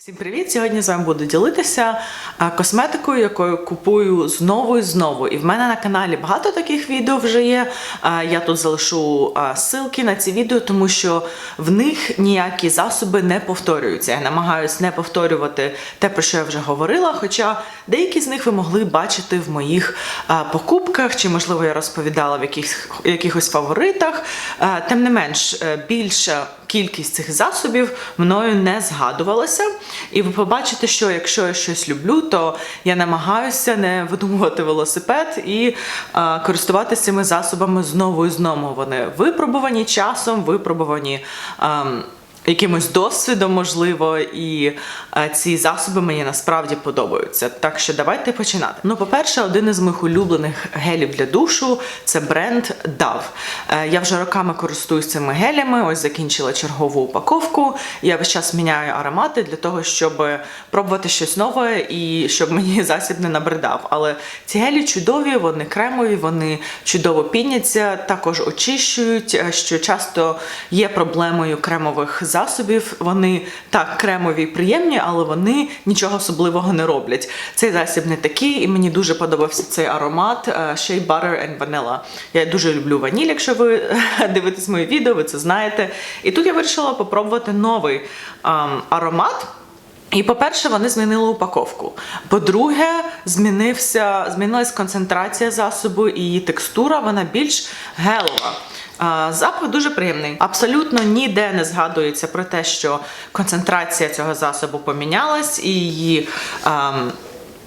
Всім привіт! Сьогодні з вами буду ділитися косметикою, якою купую знову і знову. І в мене на каналі багато таких відео вже є. Я тут залишу ссылки на ці відео, тому що в них ніякі засоби не повторюються. Я намагаюся не повторювати те, про що я вже говорила. Хоча деякі з них ви могли бачити в моїх покупках, чи можливо я розповідала в якихось, якихось фаворитах. Тим не менш, е, більша кількість цих засобів мною не згадувалася. І ви побачите, що якщо я щось люблю, то я намагаюся не видумувати велосипед і а, користуватися цими засобами знову і знову. Вони випробувані часом, випробувані. ам, Якимось досвідом, можливо, і е, ці засоби мені насправді подобаються. Так що давайте починати. Ну, по-перше, один із моїх улюблених гелів для душу це бренд Dove. Е, я вже роками користуюсь цими гелями. Ось закінчила чергову упаковку. Я весь час міняю аромати для того, щоб пробувати щось нове і щоб мені засіб не набридав. Але ці гелі чудові, вони кремові, вони чудово піняться, також очищують, е, що часто є проблемою кремових засобів. Вони так кремові і приємні, але вони нічого особливого не роблять. Цей засіб не такий, і мені дуже подобався цей аромат е, Shea Butter and Vanilla. Я дуже люблю ваніль, якщо ви дивитесь мої відео, ви це знаєте. І тут я вирішила попробувати новий ем, аромат. І, по-перше, вони змінили упаковку. По-друге, змінився, змінилась концентрація засобу і її текстура, вона більш гелова. Запах дуже приємний. Абсолютно ніде не згадується про те, що концентрація цього засобу помінялась і її. ем,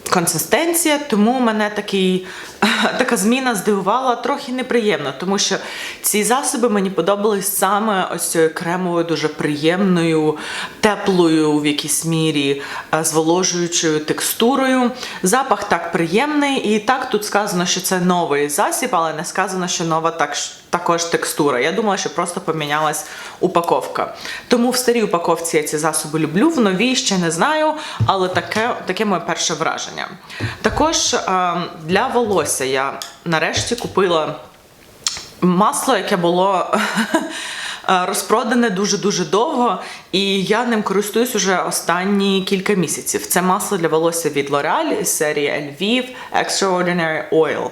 консистенція, тому у мене такий, така зміна здивувала трохи неприємно, тому що ці засоби мені подобались саме ось цією кремовою, дуже приємною, теплою в якійсь мірі, е, зволожуючою текстурою. Запах так приємний, і так тут сказано, що це новий засіб, але не сказано, що нова так, також текстура. Я думала, що просто помінялась упаковка. Тому в старій упаковці я ці засоби люблю, в новій ще не знаю, але таке, таке моє перше враження. Також е, для волосся я нарешті купила масло, яке було. Розпродане дуже-дуже довго, і я ним користуюсь уже останні кілька місяців. Це масло для волосся від L'Oreal із серії Elvive Extraordinary Oil.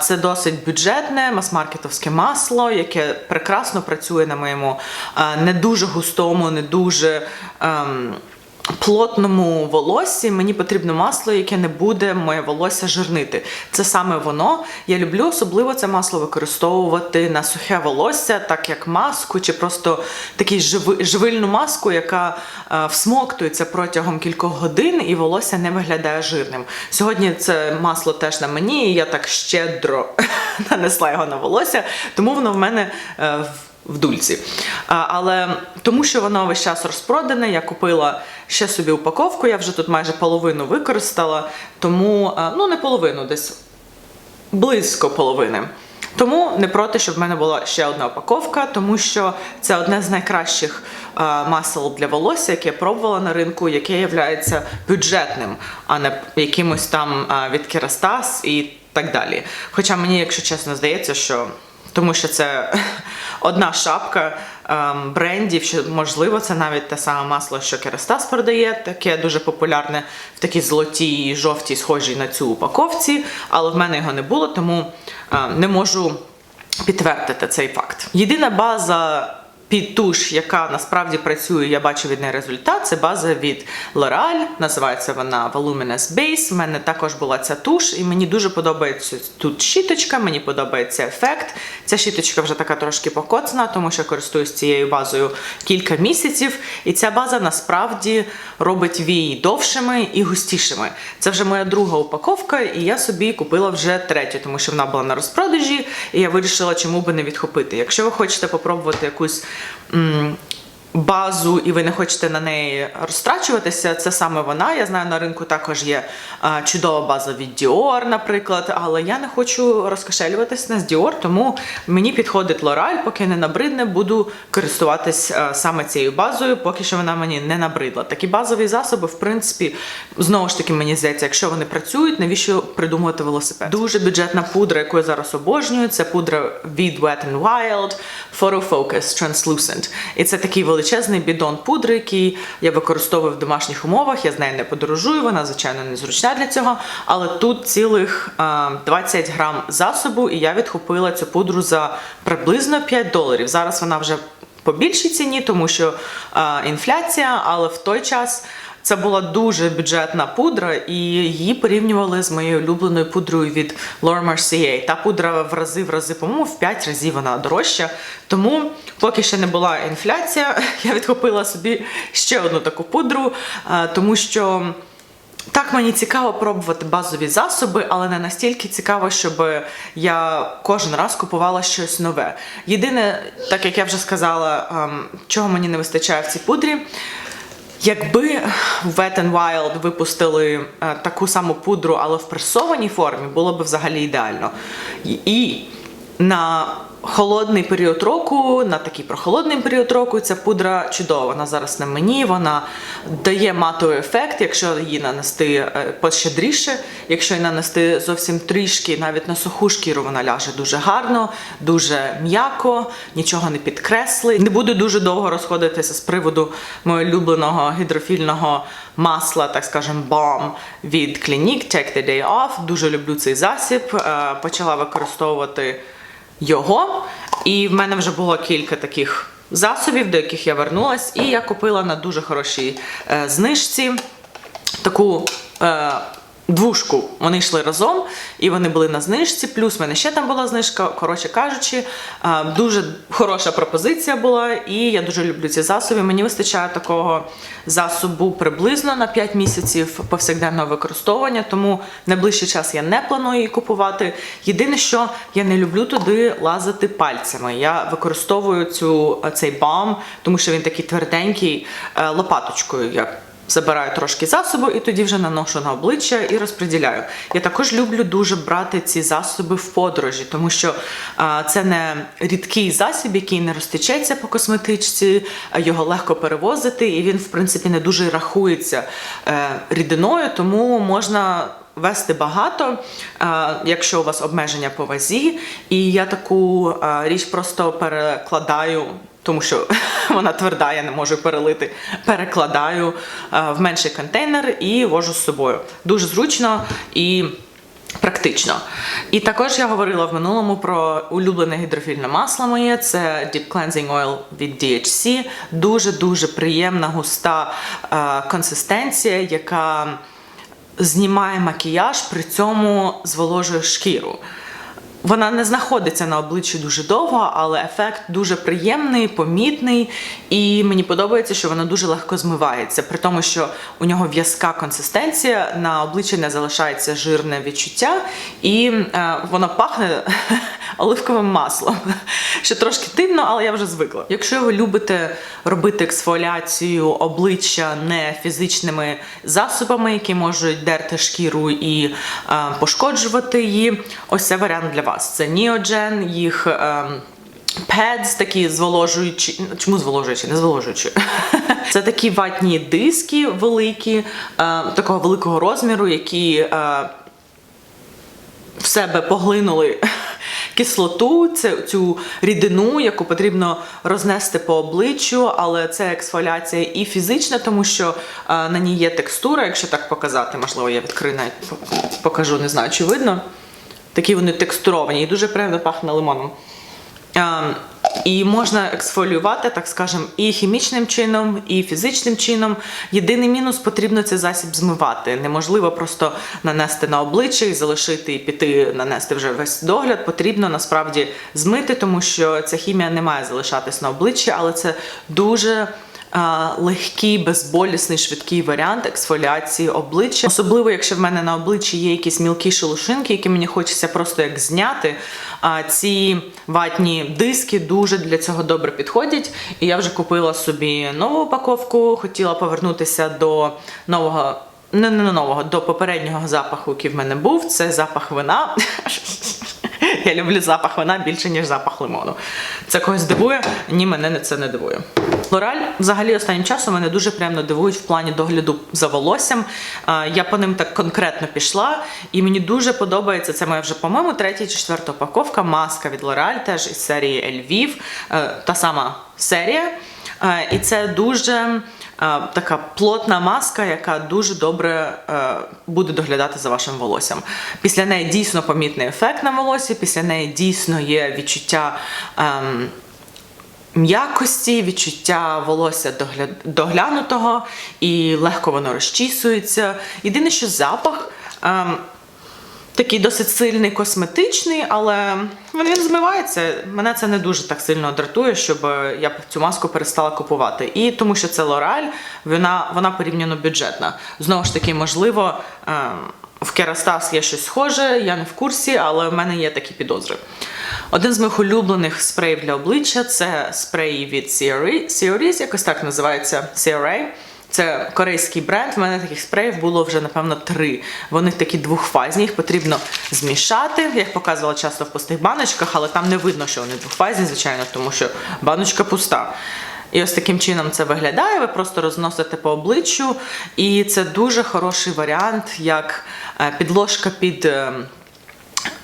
Це досить бюджетне мас-маркетовське масло, яке прекрасно працює на моєму не дуже густому, не дуже. ем, плотному волоссі мені потрібно масло, яке не буде моє волосся жирнити. Це саме воно. Я люблю особливо це масло використовувати на сухе волосся, так як маску, чи просто таку живи, живильну маску, яка е, всмоктується протягом кількох годин, і волосся не виглядає жирним. Сьогодні це масло теж на мені, і я так щедро нанесла його на волосся, тому воно в мене. е, в в дульці. Але тому, що воно весь час розпродане, я купила ще собі упаковку, я вже тут майже половину використала, тому, ну не половину, десь близько половини. Тому не проти, щоб в мене була ще одна упаковка, тому що це одне з найкращих масел для волосся, яке я пробувала на ринку, яке є бюджетним, а не якимось там від Керастас і так далі. Хоча мені, якщо чесно, здається, що тому що це одна шапка ем, брендів, що можливо це навіть те саме масло, що Керастас продає, таке дуже популярне в такій золотій жовтій, схожій на цю упаковці, але в мене його не було, тому ем, не можу підтвердити цей факт. Єдина база під туш, яка насправді працює, я бачу від неї результат. Це база від L'Oreal, називається вона Voluminous Base. У мене також була ця туш, і мені дуже подобається тут щіточка, мені подобається ефект. Ця щіточка вже така трошки покоцана, тому що користуюсь цією базою кілька місяців. І ця база насправді робить вії довшими і густішими. Це вже моя друга упаковка, і я собі купила вже третю, тому що вона була на розпродажі, і я вирішила, чому би не відхопити. Якщо ви хочете попробувати якусь 嗯 базу і ви не хочете на неї розтрачуватися, це саме вона. Я знаю, на ринку також є чудова база від Dior, наприклад, але я не хочу розкошелюватися з Dior, тому мені підходить L'Oreal, поки не набридне, буду користуватись саме цією базою, поки що вона мені не набридла. Такі базові засоби, в принципі, знову ж таки, мені здається, якщо вони працюють, навіщо придумувати велосипед? Дуже бюджетна пудра, яку я зараз обожнюю, це пудра від Wet n Wild Photo Focus Translucent. І це такий великий величезний бідон пудри, який я використовую в домашніх умовах. Я з нею не подорожую, вона звичайно незручна для цього. Але тут цілих е, 20 грам засобу, і я відхопила цю пудру за приблизно 5 доларів. Зараз вона вже по більшій ціні, тому що е, інфляція, але в той час. Це була дуже бюджетна пудра, і її порівнювали з моєю улюбленою пудрою від Laura Mercier. Та пудра в рази, в рази, по-моєму, в 5 разів вона дорожча. Тому, поки ще не була інфляція, я відкупила собі ще одну таку пудру, е, тому що. Так, мені цікаво пробувати базові засоби, але не настільки цікаво, щоб я кожен раз купувала щось нове. Єдине, так як я вже сказала, ем, чого мені не вистачає в цій пудрі. Якби в Wet n Wild випустили е, таку саму пудру, але в пресованій формі, було б взагалі ідеально. І, і на холодний період року, на такий прохолодний період року, ця пудра чудова. Вона зараз на мені, вона дає матовий ефект, якщо її нанести е, пощедріше, якщо її нанести зовсім трішки, навіть на суху шкіру вона ляже дуже гарно, дуже м'яко, нічого не підкреслить. Не буду дуже довго розходитися з приводу моєго улюбленого гідрофільного масла, так скажем, балм від Clinique Take the Day Off. Дуже люблю цей засіб. Е, Почала використовувати його. І в мене вже було кілька таких засобів, до яких я вернулась, і я купила на дуже хорошій е, знижці таку. Е, Двушку вони йшли разом, і вони були на знижці. Плюс в мене ще там була знижка. Коротше кажучи, дуже хороша пропозиція була, і я дуже люблю ці засоби. Мені вистачає такого засобу приблизно на 5 місяців повсякденного використовування, тому найближчий час я не планую її купувати. Єдине, що я не люблю туди лазити пальцями. Я використовую цю цей бам, тому що він такий тверденький е, лопаточкою. Я Забираю трошки засобу і тоді вже наношу на обличчя і розподіляю. Я також люблю дуже брати ці засоби в подорожі, тому що а, це не рідкий засіб, який не розтечеться по косметичці, його легко перевозити, і він, в принципі, не дуже рахується е, рідиною, тому можна. Вести багато, якщо у вас обмеження по вазі, і я таку річ просто перекладаю тому що вона тверда, я не можу перелити. Перекладаю е, в менший контейнер і вожу з собою. Дуже зручно і. Практично. І також я говорила в минулому про улюблене гідрофільне масло моє. Це Deep Cleansing Oil від DHC. Дуже-дуже приємна, густа е, консистенція, яка знімає макіяж, при цьому зволожує шкіру. Вона не знаходиться на обличчі дуже довго, але ефект дуже приємний, помітний, і мені подобається, що вона дуже легко змивається. При тому, що у нього в'язка консистенція, на обличчі не залишається жирне відчуття, і е, воно пахне оливковим маслом. Що трошки дивно, але я вже звикла. Якщо ви любите робити ексфоліацію обличчя не фізичними засобами, які можуть дерти шкіру і е, пошкоджувати її, ось це варіант для вас. Це Neogen, їх. Е, Педс такі зволожуючі, чому зволожуючі, не зволожуючі. Це такі ватні диски великі, е, такого великого розміру, які е, в себе поглинули кислоту, цю рідину, яку потрібно рознести по обличчю, але це ексфоляція і фізична, тому що е, на ній є текстура, якщо так показати, можливо, я відкрию навіть покажу, не знаю, чи видно. Такі вони текстуровані і дуже приємно пахне лимоном. І можна ексфоліювати, так скажемо, і хімічним чином, і фізичним чином. Єдиний мінус потрібно цей засіб змивати. Неможливо просто нанести на обличчя і залишити і піти, нанести вже весь догляд. Потрібно насправді змити, тому що ця хімія не має залишатись на обличчі, але це дуже. Легкий, безболісний, швидкий варіант ексфоліації обличчя, особливо якщо в мене на обличчі є якісь мілкі шелушинки, які мені хочеться просто як зняти. А ці ватні диски дуже для цього добре підходять. І я вже купила собі нову упаковку, хотіла повернутися до нового. Не, не нового, до попереднього запаху, який в мене був. Це запах вина. Я люблю запах вина більше, ніж запах лимону. Це когось дивує? Ні, мене це не дивує. Лораль взагалі останнім часом мене дуже приємно дивують в плані догляду за волоссям. Я по ним так конкретно пішла, і мені дуже подобається. Це моя вже, по-моєму, третя чи четверта упаковка. Маска від L'Oreal, теж із серії Львів. Та сама серія. Е, І це дуже е, така плотна маска, яка дуже добре е, буде доглядати за вашим волоссям. Після неї дійсно помітний ефект на волосі, після неї дійсно є відчуття. ем, М'якості, відчуття волосся догля... доглянутого і легко воно розчісується. Єдине, що запах ем, такий досить сильний косметичний, але він, змивається. Мене це не дуже так сильно дратує, щоб я цю маску перестала купувати. І тому що це L'Oreal, вона, вона порівняно бюджетна. Знову ж таки, можливо, ем, в Керастас є щось схоже, я не в курсі, але в мене є такі підозри. Один з моїх улюблених спреїв для обличчя це спреї від Series, Series якось так називається CRA. Це корейський бренд. В мене таких спреїв було вже напевно три. Вони такі двохфазні, їх потрібно змішати. Я їх показувала часто в пустих баночках, але там не видно, що вони двохфазні, звичайно, тому що баночка пуста. І ось таким чином це виглядає. Ви просто розносите по обличчю, і це дуже хороший варіант, як е, підложка під.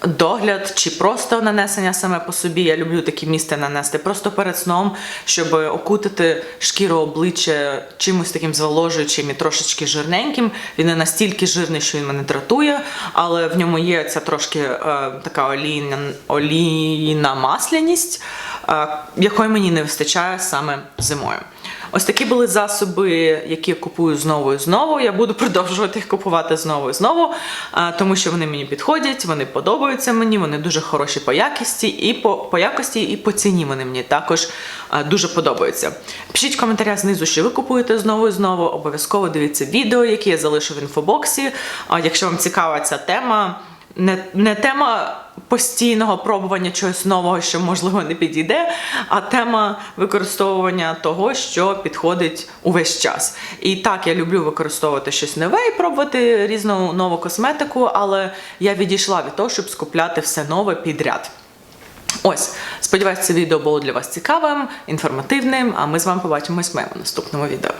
Догляд чи просто нанесення саме по собі. Я люблю такі місця нанести просто перед сном, щоб окутати шкіру обличчя чимось таким зволожуючим і трошечки жирненьким. Він не настільки жирний, що він мене дратує, але в ньому є ця трошки е, така олійна, олійна масляність, е, якої мені не вистачає саме зимою. Ось такі були засоби, які я купую знову і знову. Я буду продовжувати їх купувати знову і знову, тому що вони мені підходять, вони подобаються мені, вони дуже хороші по якості, і по, по якості, і по ціні вони мені також дуже подобаються. Пишіть в коментарях знизу, що ви купуєте знову і знову. Обов'язково дивіться відео, які я залишу в інфобоксі. Якщо вам цікава ця тема не, не тема постійного пробування чогось нового, що можливо не підійде, а тема використовування того, що підходить увесь час. І так, я люблю використовувати щось нове і пробувати різну нову косметику, але я відійшла від того, щоб скупляти все нове підряд. Ось, сподіваюся, це відео було для вас цікавим, інформативним, а ми з вами побачимось в моєму наступному відео.